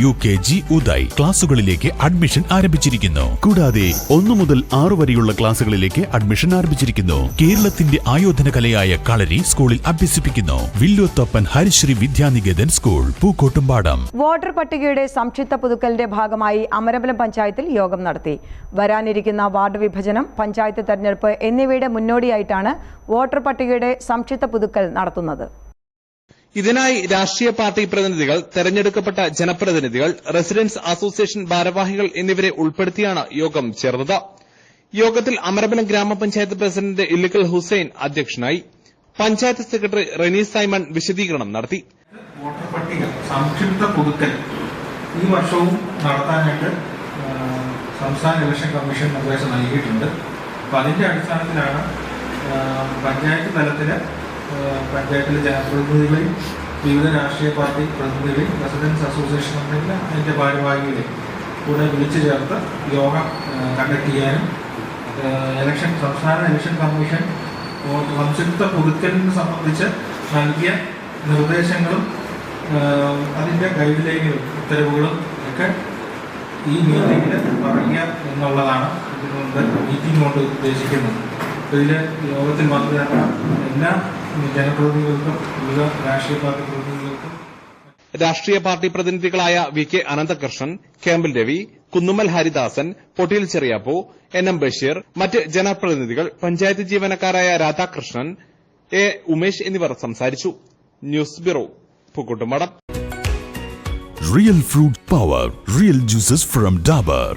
U K G Uday ക്ലാസുകളിലേക്ക് admission ആരംഭിച്ചിരിക്കുന്നു. കൂടാതെ ഒന്നു മുതൽ ആറു വരെയുള്ള ക്ലാസുകളിലേക്ക് അഡ്മിഷൻ ആരംഭിച്ചിരിക്കുന്നു. കേരളത്തിന്റെ ആയോധന കലയായ കളരി സ്കൂളിൽ അഭ്യസിപ്പിക്കുന്നു. വില്ലോത്തപ്പൻ ഹരിശ്രീ വിദ്യാനികേതൻ സ്കൂൾ പൂക്കോട്ടുംപാടം. വോട്ടർ പട്ടികയുടെ സംക്ഷിപ്ത പുതുക്കലിന്റെ ഭാഗമായി അമരമ്പലം പഞ്ചായത്തിൽ യോഗം നടത്തി. വരാനിരിക്കുന്ന വാർഡ് വിഭജനം പഞ്ചായത്ത് തെരഞ്ഞെടുപ്പ് എന്നിവയുടെ മുന്നോടിയായിട്ടാണ് വോട്ടർ പട്ടികയുടെ സംക്ഷിപ്ത പുതുക്കൽ നടത്തുന്നത്. ഇതിനായി രാഷ്ട്രീയ പാർട്ടി പ്രതിനിധികൾ തെരഞ്ഞെടുക്കപ്പെട്ട ജനപ്രതിനിധികൾ റെസിഡൻസ് അസോസിയേഷൻ ഭാരവാഹികൾ എന്നിവരെ ഉൾപ്പെടുത്തിയാണ് യോഗം ചേർന്നത്. യോഗത്തിൽ അമരബലം ഗ്രാമപഞ്ചായത്ത് പ്രസിഡന്റ് ഇല്ലിക്കൽ ഹുസൈൻ അധ്യക്ഷനായി പഞ്ചായത്ത് സെക്രട്ടറി റെനീസ് സൈമൺ വിശദീകരണം നടത്തി. വോട്ടർ പട്ടിക സംക്ഷിപ്ത പുതുക്കൽ. ഈ വർഷവും നടത്താനായിട്ട് സംസ്ഥാന ഇലക്ഷൻ കമ്മീഷൻ നിർദ്ദേശം നൽകിയിട്ടുണ്ട്. അപ്പം അതിന്റെ അടിസ്ഥാനത്തിലാണ് പഞ്ചായത്ത് തലത്തിൽ പഞ്ചായത്തിലെ ജനപ്രതിനിധികളെയും വിവിധ രാഷ്ട്രീയ പാർട്ടി പ്രതിനിധികളെയും റെസിഡൻസ് അസോസിയേഷൻ ഉണ്ടെങ്കിൽ അതിന്റെ ഭാരവാഹികളെയും കൂടെ വിളിച്ചു ചേർത്ത് യോഗം കണ്ടക്ട് ചെയ്യാനും എലക്ഷൻ സംസ്ഥാന ഇലക്ഷൻ കമ്മീഷൻ സംയുക്ത പുതുക്കലിനെ സംബന്ധിച്ച് നൽകിയ നിർദ്ദേശങ്ങളും അതിന്റെ ഗൈഡ് ലൈനുകളും ഉത്തരവുകളും ഒക്കെ ഈ മീറ്റിങ്ങിൽ പറയുക എന്നുള്ളതാണ് ഇതുകൊണ്ട് മീറ്റിംഗ് കൊണ്ട് ഉദ്ദേശിക്കുന്നത്. ഇതിൽ യോഗത്തിൽ മാത്രമല്ല എല്ലാ ജനപ്രതിനിധികൾക്കും വിവിധ രാഷ്ട്രീയ പാർട്ടി പ്രതിനിധികൾക്കും രാഷ്ട്രീയ party പ്രതിനിധികളായ V K Ananthakrishnan Kempil Ravi Kunnummal Haridasan Pottiyil Cheriyappu N M Basheer മറ്റ് ജനപ്രതിനിധികൾ പഞ്ചായത്ത് ജീവനക്കാരായ രാധാകൃഷ്ണൻ എ ഉമേഷ് എന്നിവർ സംസാരിച്ചു. News bureau Pookkottumpadam real fruit power real juices from Dabur